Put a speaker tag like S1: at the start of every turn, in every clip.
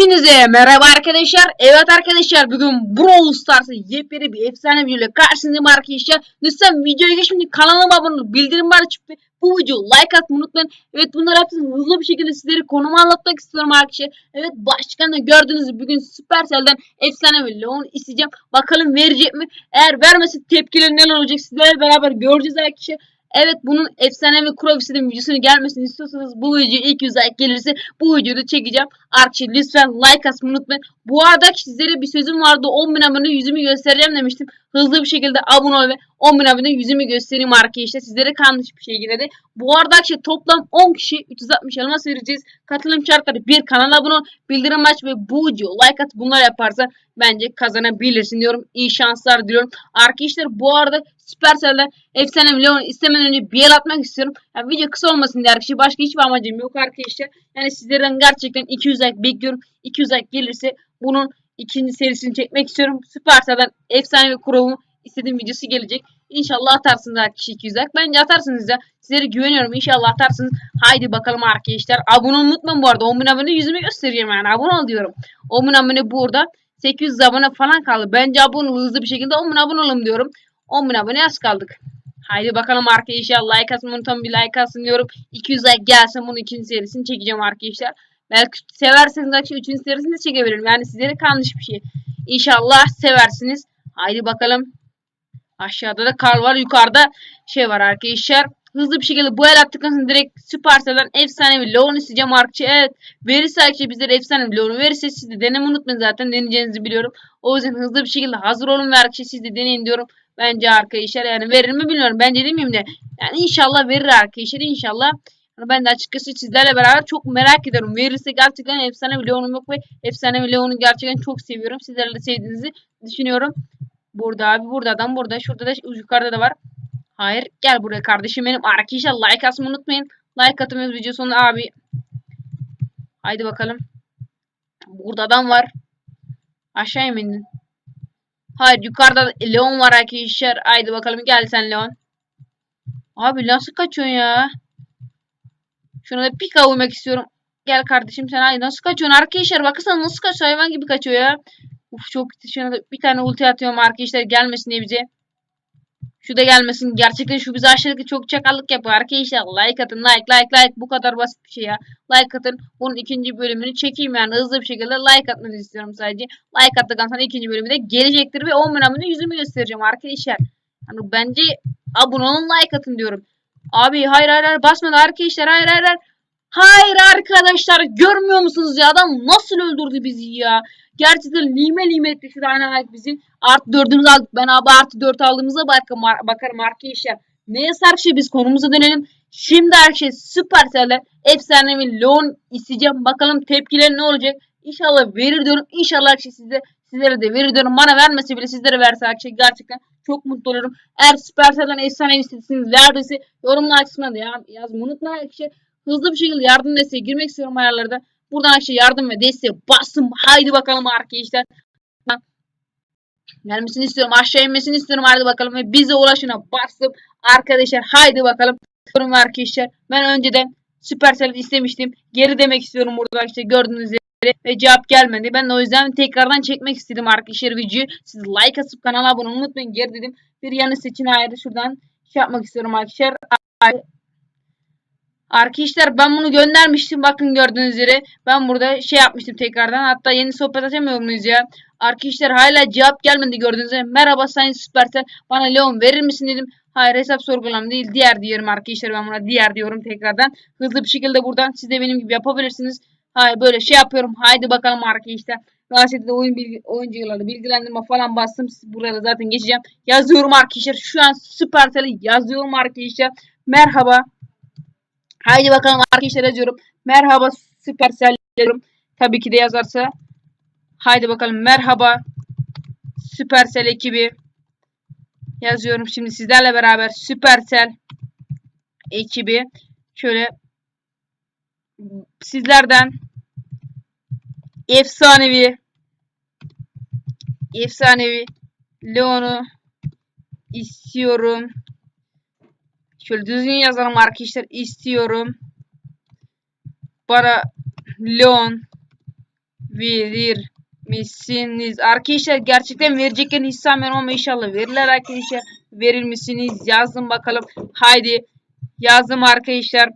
S1: Hepinize merhaba arkadaşlar. Evet arkadaşlar bugün Brawl Stars'ı yepyeni bir efsane videoyla karşınızdayım arkadaşlar. Lütfen videoya geçmeden kanalıma abone olup bildirim var açıp bu videoyu like atmayı unutmayın. Evet bunları hepsini hızlı bir şekilde sizlere konumu anlatmak istiyorum arkadaşlar. Evet başkan da gördüğünüz gibi bugün Supercell'den efsane bir Leon isteyeceğim. Bakalım verecek mi? Eğer vermesi tepkileri neler olacak sizlerle beraber göreceğiz arkadaşlar. Evet bunun efsanevi Krovis'in videosunu gelmesini istiyorsanız bu video ilk 100 like gelirse bu videoyu çekeceğim. Arkadaşlar lütfen like atmayı unutmayın. Bu arada sizlere bir sözüm vardı 10 bin abone yüzümü göstereceğim demiştim. Hızlı bir şekilde abone ol ve 10 bin abone yüzümü göstereyim arkadaşlar. Sizlere kalmış bir şey yine de. Bu arada arkadaşlar toplam 10 kişi 360 elmas vereceğiz. Katılım şartları bir kanala abone ol, bildirim aç ve bu video like at bunlar yaparsa bence kazanabilirsin diyorum. İyi şanslar diliyorum. Arkadaşlar bu arada Supercell'den efsane Leon istemeden önce bir el atmak istiyorum. Yani video kısa olmasın diye arkadaşlar. Başka hiçbir amacım yok arkadaşlar. Yani sizlerden gerçekten 200 like bekliyorum. 200 like gelirse bunun ikinci serisini çekmek istiyorum. Supercell'den efsane ve kurumu istediğim videosu gelecek. İnşallah atarsınız arkadaşlar 200 like. Bence atarsınız ya. Sizlere güveniyorum. İnşallah atarsınız. Haydi bakalım arkadaşlar. Abone unutmayın bu arada. 10 bin abone yüzümü göstereceğim yani. Abone ol diyorum. 10 bin abone burada. 800 abone falan kaldı. Bence abone ol hızlı bir şekilde 10 bin abone olun diyorum. 10 bin abone az kaldık. Haydi bakalım arkadaşlar like atın unutmayın bir like atsın diyorum. 200 like gelsin bunun ikinci serisini çekeceğim arkadaşlar. Belki severseniz arkadaşlar üçüncü serisini de çekebilirim. Yani sizlere kalmış bir şey. İnşallah seversiniz. Haydi bakalım. Aşağıda da kar var. Yukarıda şey var arkadaşlar. Hızlı bir şekilde bu el attıktan sonra direkt Supercell'den efsane bir Leon isteyeceğim arkadaşlar. Evet. Verirse arkadaşlar bizlere efsane bir Leon'u verirse siz de deneme unutmayın zaten. Deneyeceğinizi biliyorum. O yüzden hızlı bir şekilde hazır olun ve arkadaşlar siz de deneyin diyorum. Bence arkadaşlar yani verir mi bilmiyorum. Bence demeyeyim de. Yani inşallah verir arkadaşlar. İnşallah. Ben de açıkçası sizlerle beraber çok merak ediyorum. Verirse gerçekten efsane bir Leon'um yok ve efsane bir Leon'u gerçekten çok seviyorum. Sizlerle de sevdiğinizi düşünüyorum. Burada abi burada adam burada. Şurada da yukarıda da var. Hayır gel buraya kardeşim benim. Arkadaşlar like atmayı unutmayın. Like atıyoruz video sonunda abi. Haydi bakalım. Burada adam var. Aşağıya mı indin? Hayır yukarıda Leon var arkadaşlar. Haydi bakalım gel sen Leon. Abi nasıl kaçıyorsun ya? Şuna da pika vurmak istiyorum. Gel kardeşim sen ay nasıl kaçıyorsun arkadaşlar bakırsan nasıl kaçıyor hayvan gibi kaçıyor ya. Uf çok şuna da bir tane ulti atıyorum arkadaşlar gelmesin diye bize. Şu da gelmesin. Gerçekten şu bize aşağıdaki çok çakallık yapıyor arkadaşlar. Like atın like like like bu kadar basit bir şey ya. Like atın. Bunun ikinci bölümünü çekeyim yani hızlı bir şekilde like atmanızı istiyorum sadece. Like attıktan sonra ikinci bölümü de gelecektir ve 10 bin abone yüzümü göstereceğim arkadaşlar. Yani bence abone olun like atın diyorum. Abi hayır hayır hayır basmadı arkadaşlar hayır hayır hayır. Hayır arkadaşlar görmüyor musunuz ya adam nasıl öldürdü bizi ya. Gerçekten lime lime etti şu Dynamite bizi. Artı dördümüzü aldık. Ben abi artı dört aldığımıza bakarım, bakarım arkadaşlar. Neyse arkadaşlar biz konumuza dönelim. Şimdi her şey Supercell'e efsanevi Leon isteyeceğim. Bakalım tepkileri ne olacak. İnşallah verir diyorum. İnşallah arkadaşlar size, sizlere de verir diyorum. Bana vermese bile sizlere verse arkadaşlar gerçekten çok mutlu olurum. Eğer Supercell'den efsane istediğiniz verdiyse yorumlar kısmına da ya, yazmayı unutmayın arkadaşlar. Hızlı bir şekilde yardım desteğe girmek istiyorum ayarlarda. Buradan arkadaşlar yardım ve desteğe bastım. Haydi bakalım arkadaşlar. Gelmesini istiyorum. Aşağı inmesini istiyorum. Haydi bakalım. Ve bize ulaşına bastım. Arkadaşlar haydi bakalım. Diyorum arkadaşlar. Ben önceden Supercell istemiştim. Geri demek istiyorum burada işte gördüğünüz üzere. Ve cevap gelmedi. Ben de o yüzden tekrardan çekmek istedim arkadaşlar videoyu. Siz like atıp kanala abone olmayı unutmayın. Geri dedim. Bir yanı seçin ayrı şuradan şey yapmak istiyorum arkadaşlar. Arkadaşlar ben bunu göndermiştim. Bakın gördüğünüz üzere. Ben burada şey yapmıştım tekrardan. Hatta yeni sohbet açamıyor muyuz ya? Arkadaşlar hala cevap gelmedi gördüğünüz üzere. Merhaba Sayın Süpersel. Bana Leon verir misin dedim. Hayır hesap sorgulam değil. Diğer diyorum arkadaşlar. Ben buna diğer diyorum tekrardan. Hızlı bir şekilde buradan siz de benim gibi yapabilirsiniz. Hayır böyle şey yapıyorum. Haydi bakalım arkadaşlar. Gazetede oyun bilgi, oyuncuları bilgilendirme falan bastım. Burada zaten geçeceğim. Yazıyorum arkadaşlar. Şu an Süpersel'i yazıyorum arkadaşlar. Merhaba. Haydi bakalım arkadaşlar yazıyorum. Merhaba Supercell yazıyorum. Tabii ki de yazarsa. Haydi bakalım merhaba Supercell ekibi. Yazıyorum şimdi sizlerle beraber Supercell ekibi. Şöyle sizlerden efsanevi efsanevi Leon'u istiyorum. Şöyle düzgün yazalım arkadaşlar. istiyorum. Bana Leon verir misiniz? Arkadaşlar gerçekten vereceklerini hiç sanmıyorum ama inşallah verirler arkadaşlar. Verir misiniz? Yazın bakalım. Haydi yazdım arkadaşlar.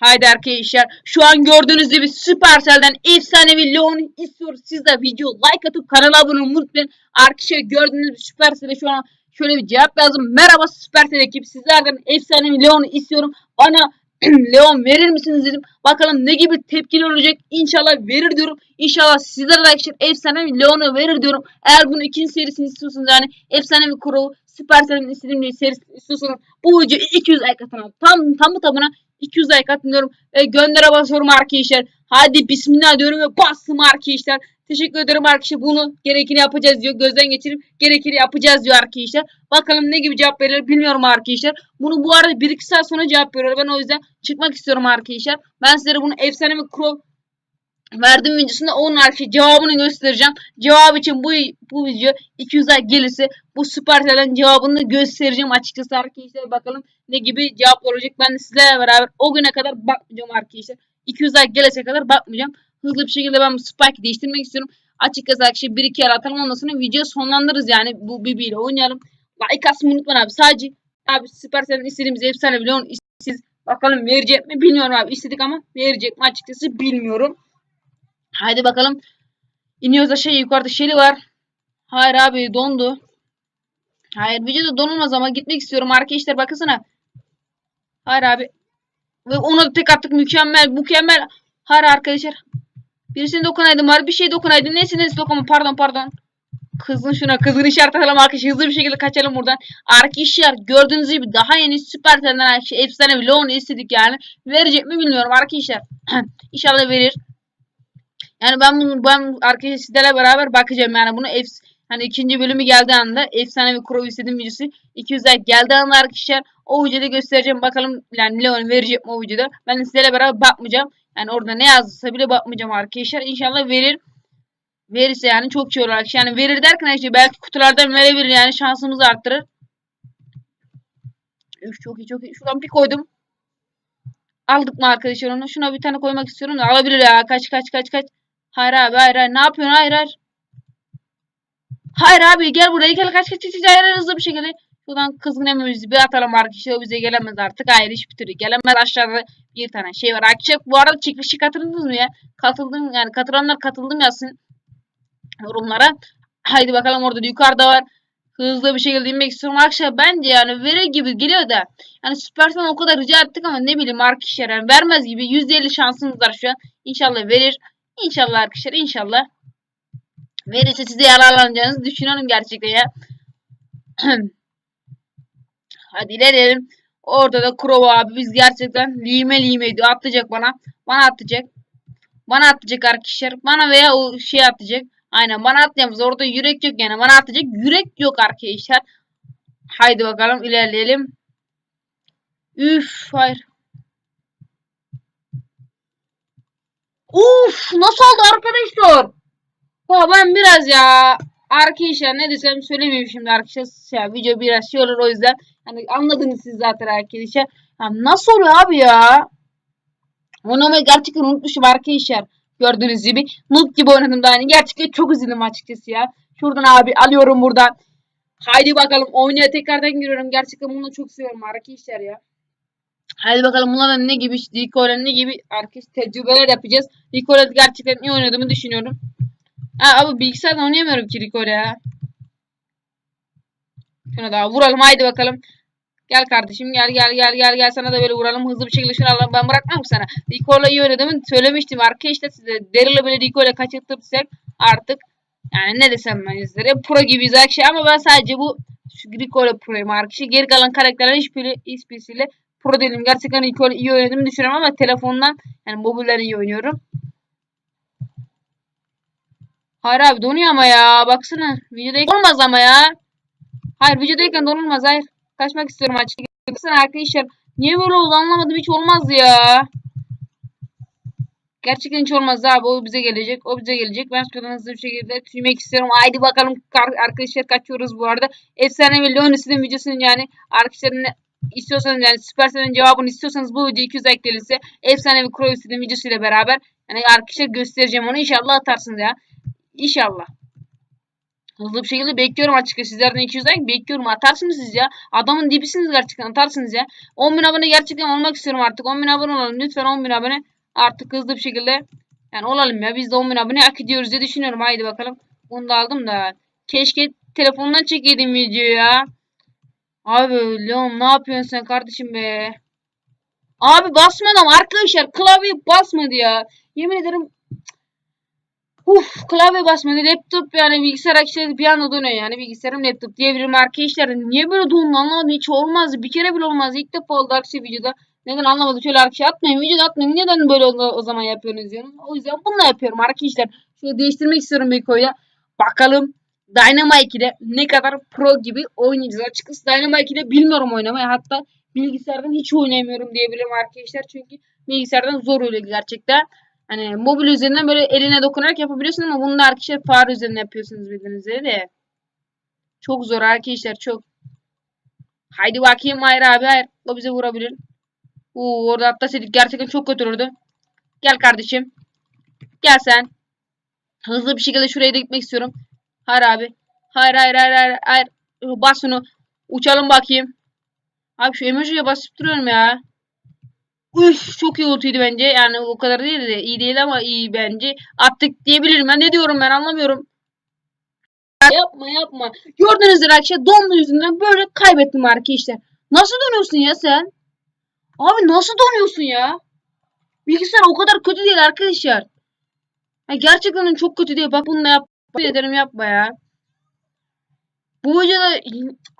S1: Haydi arkadaşlar. Şu an gördüğünüz gibi Supercell'den efsanevi Leon istiyoruz. Siz de video like atıp kanala abone olmayı unutmayın. Arkadaşlar gördüğünüz gibi Supercell'e şu an şöyle bir cevap yazdım. Merhaba Supercell ekip. Sizlerden efsanevi Leon'u istiyorum. Bana Leon verir misiniz dedim. Bakalım ne gibi tepkiler olacak. İnşallah verir diyorum. İnşallah sizler arkadaşlar efsanevi Leon'u verir diyorum. Eğer bunu ikinci serisini istiyorsanız yani efsanevi Crow Supercell'in istediğim bir serisi istiyorsanız bu video 200 like atın. Tam tamı tamına 200 like atın diyorum. Ve göndere basıyorum arkadaşlar. Hadi bismillah diyorum ve bastım arkadaşlar. Teşekkür ederim arkadaşlar. Bunu gerekeni yapacağız diyor. Gözden geçirip gerekeni yapacağız diyor arkadaşlar. Bakalım ne gibi cevap verir bilmiyorum arkadaşlar. Bunu bu arada 1-2 saat sonra cevap veriyor. Ben o yüzden çıkmak istiyorum arkadaşlar. Ben sizlere bunu efsane ve crow verdiğim videosunda onun arkadaşlar cevabını göstereceğim. Cevap için bu bu video 200 like gelirse bu Supercell'in cevabını göstereceğim açıkçası arkadaşlar. Bakalım ne gibi cevap olacak. Ben de sizlerle beraber o güne kadar bakmayacağım arkadaşlar. 200 like gelese kadar bakmayacağım. Hızlı bir şekilde ben bu spike değiştirmek istiyorum. Açıkçası arkadaşlar bir iki yer atalım ondan sonra video sonlandırırız yani. Bu BB ile oynayalım. Like atmayı unutmayın abi. Sadece abi Supercell'in istediğimiz efsane bile siz bakalım verecek mi bilmiyorum abi. İstedik ama verecek mi açıkçası bilmiyorum. Haydi bakalım. İniyoruz aşağı yukarıda Shelly var. Hayır abi dondu. Hayır videoda donulmaz ama gitmek istiyorum arkadaşlar bakısana. Hayır abi. Ve ona da tek attık mükemmel mükemmel. Hayır arkadaşlar. Birisine dokunaydım var bir şey dokunaydım. Neyse neyse dokunma pardon pardon. Kızın şuna kızın işaret atalım arkadaşlar hızlı bir şekilde kaçalım buradan. Arkadaşlar gördüğünüz gibi daha yeni süper senden arkadaşlar efsane bir loan istedik yani. Verecek mi bilmiyorum arkadaşlar. İnşallah verir. Yani ben bunu ben arkadaşlar sizlerle beraber bakacağım yani bunu efs hani ikinci bölümü geldiği anda efsane bir crow istediğim videosu 200 like geldiği anda arkadaşlar o videoda göstereceğim bakalım yani Leon verecek mi o videoda. Ben sizlerle beraber bakmayacağım. Yani orada ne yazdıysa bile bakmayacağım arkadaşlar. İnşallah verir. Verirse yani çok olur arkadaşlar. Yani verir derken işte belki kutulardan verebilir yani şansımızı arttırır. Üf çok iyi çok iyi. Şuradan bir koydum. Aldık mı arkadaşlar onu? Şuna bir tane koymak istiyorum da alabilir ya. Kaç kaç kaç kaç. Hayır abi hayır hayır. Ne yapıyorsun? Hayır hayır. Hayır abi gel buraya gel kaç kaç kaç hayır hızlı bir şekilde. Şuradan kızgın emimizi bir atalım arkadaşlar. Bize gelemez artık. Hayır hiçbir türlü gelemez. Aşağıda bir tane şey var. Arkadaşlar bu arada çekilişi katıldınız mı ya? Katıldım yani katılanlar katıldım yazsın yorumlara. Haydi bakalım orada yukarıda var. Hızlı bir şekilde inmek istiyorum. Arkadaşlar bence yani verir gibi geliyor da. Yani Süpersen o kadar rica ettik ama ne bileyim arkadaşlar yani vermez gibi. %50 şansımız var şu an. İnşallah verir. İnşallah arkadaşlar inşallah. Verirse size yararlanacağınızı düşünüyorum gerçekten ya. Hadi ilerleyelim. Orada da Crow abi biz gerçekten lime limeydi. Atlayacak bana. Bana atlayacak. Bana atlayacak arkadaşlar. Bana veya o şey atlayacak. Aynen bana atlayamaz. Orada yürek yok yani. Bana atlayacak. Yürek yok arkadaşlar. Haydi bakalım ilerleyelim. Üf hayır. Uf nasıl oldu arkadaşlar? Ha ben biraz ya arkadaşlar ne desem söylemeyeyim şimdi arkadaşlar. Ya, video biraz şey olur o yüzden. Hani anladınız siz zaten arkadaşlar. Ya, nasıl oluyor abi ya? Oynamayı gerçekten unutmuşum arkadaşlar. Gördüğünüz gibi. Noob gibi oynadım da hani gerçekten çok üzüldüm açıkçası ya. Şuradan abi alıyorum buradan. Haydi bakalım oynaya tekrardan giriyorum. Gerçekten bunu çok seviyorum arkadaşlar ya. Haydi bakalım bunlardan ne gibi Rico'yla ne gibi arkadaş tecrübeler yapacağız. Rico'yla gerçekten iyi oynadığımı düşünüyorum. Ha abi bilgisayardan oynayamıyorum ki Rico'yla ya. Şuna daha vuralım haydi bakalım. Gel kardeşim gel gel gel gel gel sana da böyle vuralım hızlı bir şekilde şunu alalım ben bırakmam sana. Rico'yla iyi oynadığımı söylemiştim arkadaşlar size. Daryl'ı böyle Rico'yla kaçırtırsak artık yani ne desem ben sizlere pro gibiyiz arkadaşlar ama ben sadece bu Rico'yla proyum arkadaşlar. Geri kalan karakterler hiçbiri hiçbirisiyle pro değilim. Gerçekten Rico'yla iyi oynadığımı düşünüyorum ama telefondan yani mobilden iyi oynuyorum. Hayır abi donuyor ama ya. Baksana. Videodayken olmaz ama ya. Hayır videodayken donulmaz. Hayır. Kaçmak istiyorum açıkçası. Baksana arkadaşlar. Niye böyle oldu anlamadım. Hiç olmaz ya. Gerçekten hiç olmaz abi. O bize gelecek. O bize gelecek. Ben şuradan hızlı bir şekilde tüymek istiyorum. Haydi bakalım arkadaşlar kaçıyoruz bu arada. Efsane ve Leonis'in videosunun yani arkadaşlar ne istiyorsanız yani Süpersen'in cevabını istiyorsanız bu video 200 like gelirse efsane ve Crow videosuyla beraber Yani arkadaşlar göstereceğim onu inşallah atarsınız ya. İnşallah. Hızlı bir şekilde bekliyorum açıkçası. Sizlerden 200 like bekliyorum. Atarsınız siz ya. Adamın dibisiniz gerçekten. Atarsınız ya. 10 bin abone gerçekten olmak istiyorum artık. 10 bin abone olalım. Lütfen 10 bin abone. Artık hızlı bir şekilde yani olalım ya. Biz de 10 bin abone hak ediyoruz diye düşünüyorum. Haydi bakalım. Bunu da aldım da. Keşke telefondan çekeydim videoyu ya. Abi Leon ne yapıyorsun sen kardeşim be? Abi basmadım arkadaşlar. Klavye basmadı ya. Yemin ederim Uf klavye basmadı. Laptop yani bilgisayar açıkçası bir anda donuyor yani. Bilgisayarım laptop diyebilirim arkadaşlar. Niye böyle dondu anlamadım. Hiç olmaz. Bir kere bile olmaz. İlk defa oldu arkadaşlar videoda. Neden anlamadım. Şöyle arkadaşlar atmayın. Videoda atmayın. Neden böyle o, o zaman yapıyorsunuz diyorum. O yüzden bunu yapıyorum arkadaşlar. Şöyle değiştirmek istiyorum Beko'yla. Bakalım Dynamite ile ne kadar pro gibi oynayacağız. Açıkçası Dynamite ile bilmiyorum oynamayı. Hatta bilgisayardan hiç oynayamıyorum diyebilirim arkadaşlar. Çünkü bilgisayardan zor oluyor gerçekten. Hani mobil üzerinden böyle eline dokunarak yapabiliyorsun ama bunu da arkadaşlar fare üzerinden yapıyorsunuz bildiğiniz üzere de. Çok zor arkadaşlar çok. Haydi bakayım hayır abi hayır. O bize vurabilir. Oo, orada atlasaydık gerçekten çok kötü olurdu. Gel kardeşim. Gel sen. Hızlı bir şekilde şuraya da gitmek istiyorum. Hayır abi. Hayır hayır hayır hayır. hayır. Bas şunu. Uçalım bakayım. Abi şu emojiye basıp duruyorum ya. Üf çok iyi ultiydi bence. Yani o kadar değil de iyi değil ama iyi bence. Attık diyebilirim. Ben ne diyorum ben anlamıyorum. Yapma yapma. Gördüğünüz üzere arkadaşlar donma yüzünden böyle kaybettim arkadaşlar. Nasıl dönüyorsun ya sen? Abi nasıl donuyorsun ya? Bilgisayar o kadar kötü değil arkadaşlar. Ya gerçekten çok kötü değil. Bak bunu yap. ederim yapma ya. Bu videoda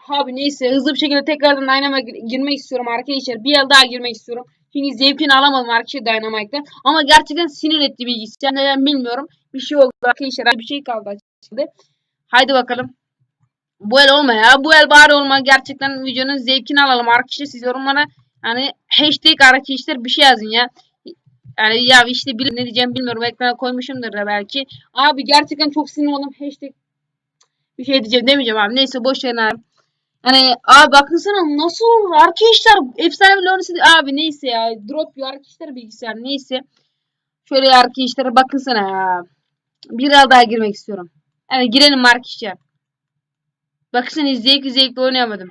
S1: abi neyse hızlı bir şekilde tekrardan Dynamite'a girmek istiyorum arkadaşlar. Bir yıl daha girmek istiyorum. Çünkü zevkini alamadım arkadaşlar Dynamite'den. Ama gerçekten sinir etti bilgisayar. Neden bilmiyorum. Bir şey oldu arkadaşlar. Bir şey kaldı açıkçası. Haydi bakalım. Bu el olma ya. Bu el bari olma. Gerçekten videonun zevkini alalım arkadaşlar. Siz yorumlara hani hashtag arkadaşlar bir şey yazın ya. Yani ya işte bil ne diyeceğim bilmiyorum. Ekrana koymuşumdur da belki. Abi gerçekten çok sinir oldum. Hashtag bir şey diyeceğim demeyeceğim abi. Neyse boş verin abi. Hani abi bakınsana nasıl olur arkadaşlar efsane Leonis'i abi neyse ya drop yiyor arkadaşlar bilgisayar neyse. Şöyle arkadaşlara bakınsana ya. Bir daha girmek istiyorum. Yani girelim arkadaşlar. Bakın zevkli zevkli oynayamadım.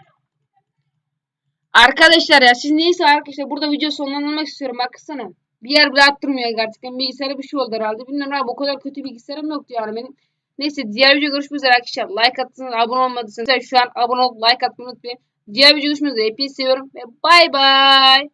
S1: Arkadaşlar ya siz neyse arkadaşlar burada video sonlandırmak istiyorum bakınsana. Bir yer bile attırmıyor gerçekten. Bilgisayara bir şey oldu herhalde. Bilmiyorum abi o kadar kötü bilgisayarım yoktu yani benim. Neyse diğer video görüşmek üzere arkadaşlar. Like attınız, abone olmadıysanız şu an abone olup like atmayı unutmayın. Diğer video görüşmek üzere. Hepinizi seviyorum ve bay bay.